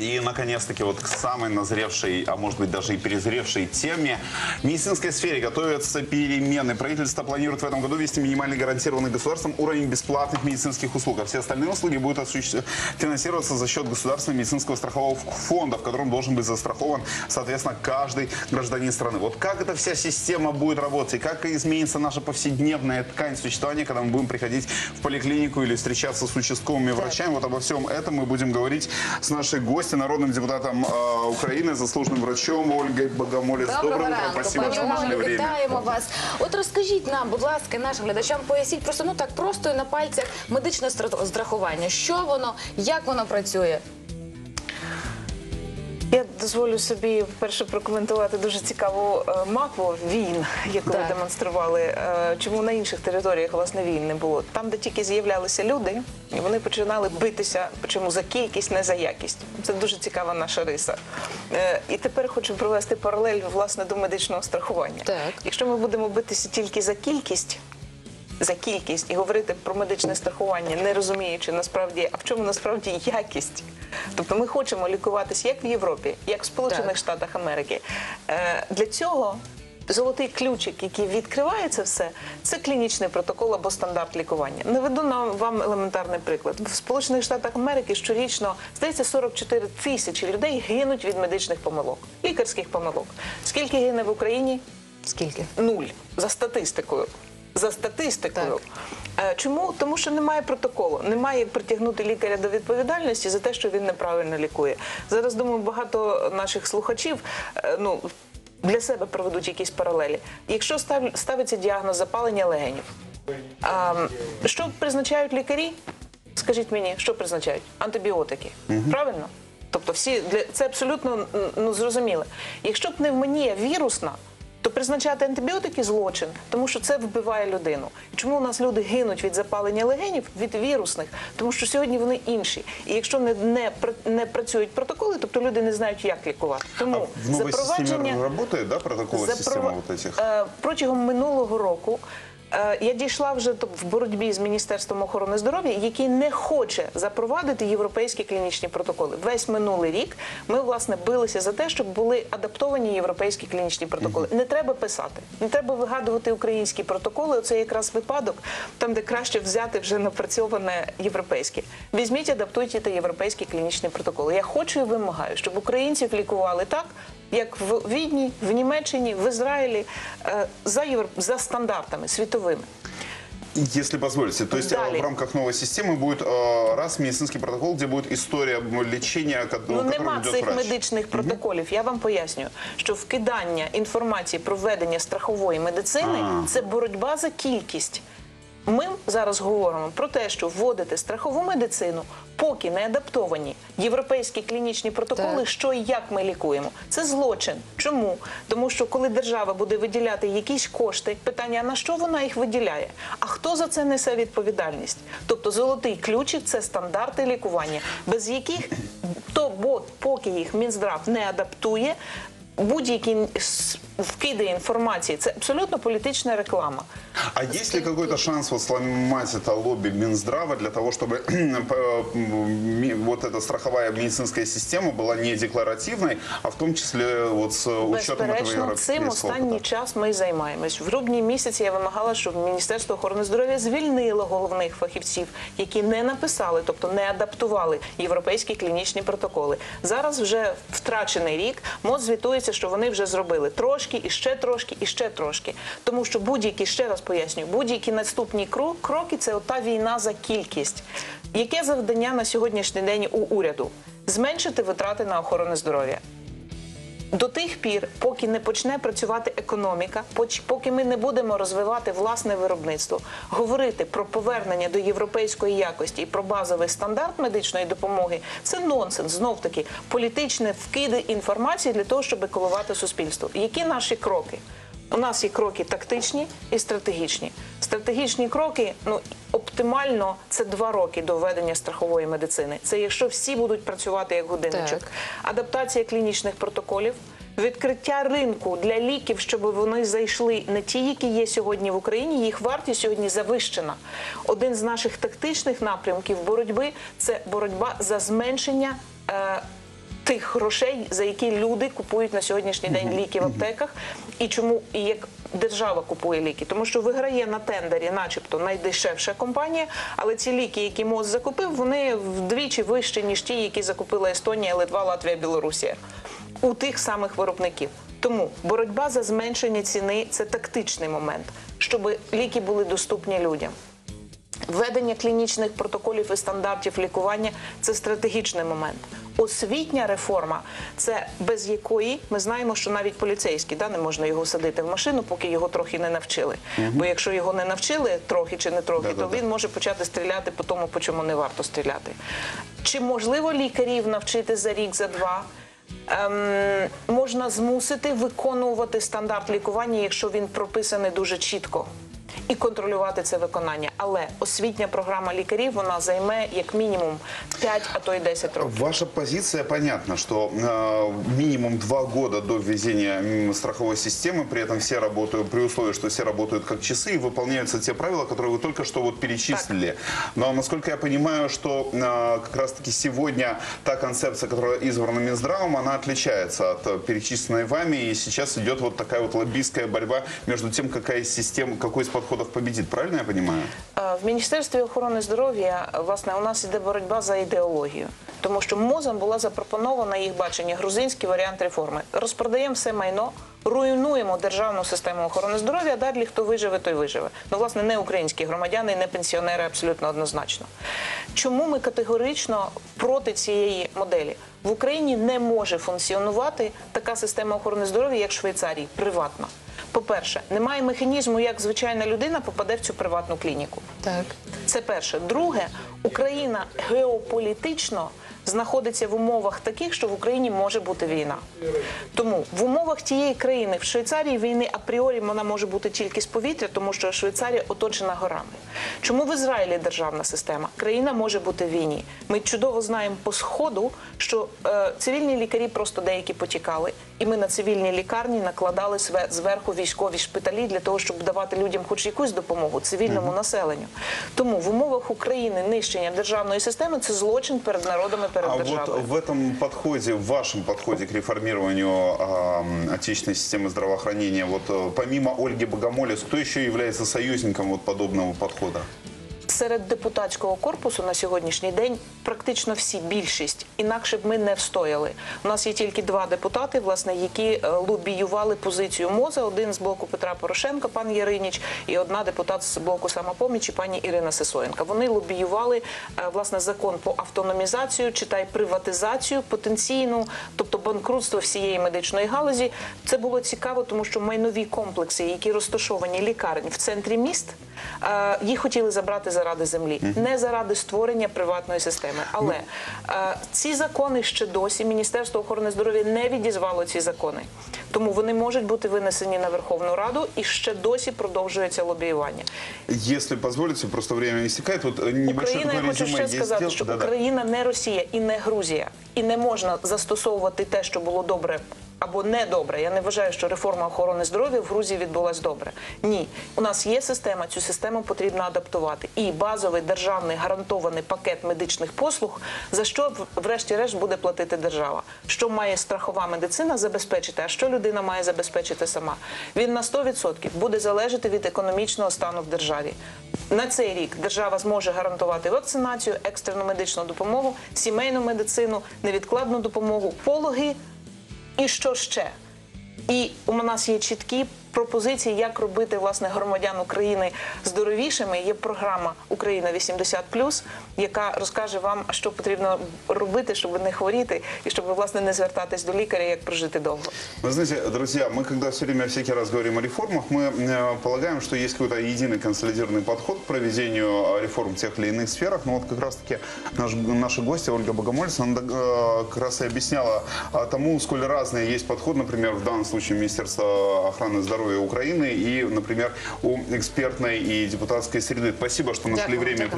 И, наконец-таки, вот к самой назревшей, а может быть даже и перезревшей теме. В медицинской сфере готовятся перемены. Правительство планирует в этом году ввести минимальный гарантированный государством уровень бесплатных медицинских услуг. А все остальные услуги будут осуществ- финансироваться за счет государственного медицинского страхового фонда, в котором должен быть застрахован, соответственно, каждый гражданин страны. Вот как эта вся система будет работать и как изменится наша повседневная ткань существования, когда мы будем приходить в поликлинику или встречаться с участковыми врачами. Вот обо всем этом мы будем говорить с нашей гостью, народным депутатом э, Украины, заслуженным врачом Ольгой Богомолец. Доброе утро, ранку, спасибо, пані что нашли Ольго, время. Вітаємо вас. От розкажіть нам, будь ласка, нашим глядачам, поясніть просто ну так просто і на пальцях медичне стра- страхування. Що воно, як воно працює? Дозволю собі перше прокоментувати дуже цікаву е, мапу війн, яку ви демонстрували. Е, Чому на інших територіях власне війн не було? Там, де тільки з'являлися люди, вони починали битися, чому за кількість, не за якість. Це дуже цікава наша риса. Е, І тепер хочу провести паралель власне до медичного страхування. Так. Якщо ми будемо битися тільки за кількість. За кількість і говорити про медичне страхування, не розуміючи насправді, а в чому насправді якість. Тобто ми хочемо лікуватися як в Європі, як в Сполучених Так. Штатах Америки. Е, для цього золотий ключик, який відкриває це все, це клінічний протокол або стандарт лікування. Наведу нам вам елементарний приклад. В Сполучених Штатах Америки щорічно здається 44 тисячі людей гинуть від медичних помилок, лікарських помилок. Скільки гине в Україні? Скільки? Нуль за статистикою. За статистикою. Е, Чому? Тому що немає протоколу, немає як притягнути лікаря до відповідальності за те, що він неправильно лікує. Зараз думаю, багато наших слухачів е, ну, для себе проведуть якісь паралелі. Якщо став- ставиться діагноз запалення легенів, а, що призначають лікарі? Скажіть мені, що призначають? Антибіотики. Правильно? Тобто всі для це абсолютно ну, зрозуміло. Якщо пневмонія вірусна, то призначати антибіотики злочин, тому що це вбиває людину. І чому у нас люди гинуть від запалення легенів від вірусних? Тому що сьогодні вони інші. І якщо не, не, пр- не працюють протоколи, тобто люди не знають, як лікувати. А Тому в новой системе запровадження работает, да, протоколы Запров- системы вот этих? Е, протягом минулого року. е, Я дійшла вже в боротьбі з міністерством охорони здоров'я, який не хоче запровадити європейські клінічні протоколи. Весь минулий рік ми власне билися за те, щоб були адаптовані європейські клінічні протоколи. Не треба писати, не треба вигадувати українські протоколи. Оце якраз випадок, там де краще взяти вже напрацьоване європейське. Візьміть, адаптуйте та європейські клінічні протоколи. Я хочу і вимагаю, щоб українців лікували так як в Відні, в Німеччині, в Израиле е, за, євро... за стандартами світовими Если позволите, то есть э, Далее. в рамках новой системы будет э, раз медицинский протокол, где будет история м, лечения, ко- Ну которым нема ведет цих врач. медичних протоколів. Я вам пояснюю, що вкидання інформації про ведення страхової медицини А. це боротьба за кількість. Ми зараз говоримо про те, що вводити страхову медицину, поки не адаптовані європейські клінічні протоколи, Так. що і як ми лікуємо. Це злочин. Чому? Тому що коли держава буде виділяти якісь кошти, питання: на що вона їх виділяє? А хто за це несе відповідальність? Тобто золотий ключик це стандарти лікування, без яких то бо поки їх Мінздрав не адаптує. Будь-які вкиди інформації це абсолютно політична реклама. А есть ли какой-то шанс вот сломать это лобби Минздрава для того, чтобы э, ми- вот эта страховая медицинская система была не декларативной, а в том числе вот с учетом этого Безперечно, цим европейского останній опыта? час ми й займаємось. В грудні місяці я вимагала, щоб Міністерство охорони здоров'я звільнило головних фахівців, які не написали, тобто не адаптували європейські клінічні протоколи. Зараз вже втрачений рік. МОЗ звітується, що вони вже зробили трошки, і ще трошки, і ще трошки. Тому що будь-які ще раз пояснюю, будь-які наступні кро- кроки це ота війна за кількість. Яке завдання на сьогоднішній день у уряду? Зменшити витрати на охорону здоров'я. До тих пір, поки не почне працювати економіка, поки ми не будемо розвивати власне виробництво, говорити про повернення до європейської якості і про базовий стандарт медичної допомоги це нонсенс. Знов таки політичне вкиди інформації для того, щоб колувати суспільство. Які наші кроки? У нас є кроки тактичні і стратегічні. Стратегічні кроки, ну оптимально це два роки до введення страхової медицини. Це якщо всі будуть працювати як годинничок. Адаптація клінічних протоколів. Відкриття ринку для ліків, щоб вони зайшли не ті, які є сьогодні в Україні. Їх вартість сьогодні завищена. Один з наших тактичних напрямків боротьби це боротьба за зменшення е, тих грошей, за які люди купують на сьогоднішній день ліки в аптеках, і чому і як держава купує ліки, тому що виграє на тендері, начебто, найдешевша компанія, але ці ліки, які МОЗ закупив, вони вдвічі вищі, ніж ті, які закупила Естонія, Литва, Латвія, Білорусія у тих самих виробників. Тому боротьба за зменшення ціни це тактичний момент, щоб ліки були доступні людям. Введення клінічних протоколів і стандартів лікування це стратегічний момент. Освітня реформа це без якої ми знаємо, що навіть поліцейський да, не можна його садити в машину, поки його трохи не навчили. Бо якщо його не навчили трохи чи не трохи, то він може почати стріляти по тому, по чому не варто стріляти. Чи можливо лікарів навчити за рік, за два? Ем, можна змусити виконувати стандарт лікування, якщо він прописаний дуже чітко І контролювати це виконання, але освітня програма лікарів вона займе як мінімум 5, а то й 10 років. Ваша позиция понятна, что э, минимум два года до введения м, страховой системы, при этом все работают, при условии, что все работают как часы и выполняются те правила, которые вы только что вот перечислили. Но насколько я понимаю, что э, как раз-таки сегодня та концепция, которая избрана Минздравом, она отличается от э, перечисленной вами, и сейчас идет вот такая вот лоббистская борьба между тем, какая из систем, какой из подходов победит. Правильно я понимаю? Е, В Міністерстві охорони здоров'я власне у нас іде боротьба за ідеологію, тому що мозом була запропонована їх бачення грузинський варіант реформи. Розпродаємо все майно, руйнуємо державну систему охорони здоров'я. Далі хто виживе, той виживе. Ну власне не українські громадяни, не пенсіонери абсолютно однозначно. Чому ми категорично проти цієї моделі? В Україні не може функціонувати така система охорони здоров'я, як Швейцарії, приватна. По-перше, немає механізму, як звичайна людина попаде в цю приватну клініку. Так. Це перше. Друге, Україна геополітично знаходиться в умовах таких, що в Україні може бути війна. Тому в умовах тієї країни в Швейцарії війни апріорі вона може бути тільки з повітря, тому що Швейцарія оточена горами. Чому в Ізраїлі державна система? Країна може бути в війні. Ми чудово знаємо по сходу, що е, цивільні лікарі просто деякі потікали, і ми на цивільні лікарні накладали зверху військові шпиталі для того, щоб давати людям хоч якусь допомогу цивільному населенню. Тому в умовах України нищення державної системи це злочин перед народом і перед А вот в этом подходе, в вашем подходе к реформированию ам, отечественной системы здравоохранения, вот э, помимо Ольги Богомолец, кто еще является союзником вот подобного подхода? Серед депутатського корпусу на сьогоднішній день практично всі більшість, інакше б ми не встояли. У нас є тільки два депутати, власне, які е, лобіювали позицію МОЗа. Один з блоку Петра Порошенка, пан Яриніч, і одна депутат з блоку самопомічі, пані Ірина Сисоєнка. Вони лобіювали е, власне закон по автономізацію, читай приватизацію потенційну, тобто банкрутство всієї медичної галузі. Це було цікаво, тому що майнові комплекси, які розташовані лікарень в центрі міст, їх хотіли забрати заради землі, не заради створення приватної системи. Але е, ці закони ще досі Міністерство охорони здоров'я не відізвало ці закони. Тому вони можуть бути винесені на Верховну Раду і ще досі продовжується лобіювання. Если позволите, просто время истекает. Вот э, Україна, я хочу ще сказати, що Україна не Росія і не Грузія, і не можна застосовувати те, що було добре. Або не добре. Я не вважаю, що реформа охорони здоров'я в Грузії відбулась добре. Ні, у нас є система. Цю систему потрібно адаптувати. І базовий державний гарантований пакет медичних послуг, за що врешті-решт буде платити держава. Що має страхова медицина забезпечити, а що людина має забезпечити сама. Він на 100% буде залежати від економічного стану в державі. На цей рік держава зможе гарантувати вакцинацію, екстрену медичну допомогу, сімейну медицину, невідкладну допомогу, пологи і що ще. І у нас є чіткі пропозиції, як робити власне громадян України здоровішими. Є програма Україна 80+, яка розкаже вам, що потрібно робити, щоб не хворіти, і щоб власне не звертатись до лікаря, як прожити довго. Вы знаете, друзья, мы когда все время всякий раз говорим о реформах, мы э, полагаем, что есть какой-то единый консолидированный подход к проведению э, реформ в тех или иных сферах. Но вот как раз-таки наш, наша гостья Ольга Богомольцева, она э, как раз и объясняла э, тому, сколь разные есть подход, например, в данном случае Министерства охраны здоровья Украины и, например, у экспертной и депутатской среды. Спасибо, что нашли Дякую, время дякую.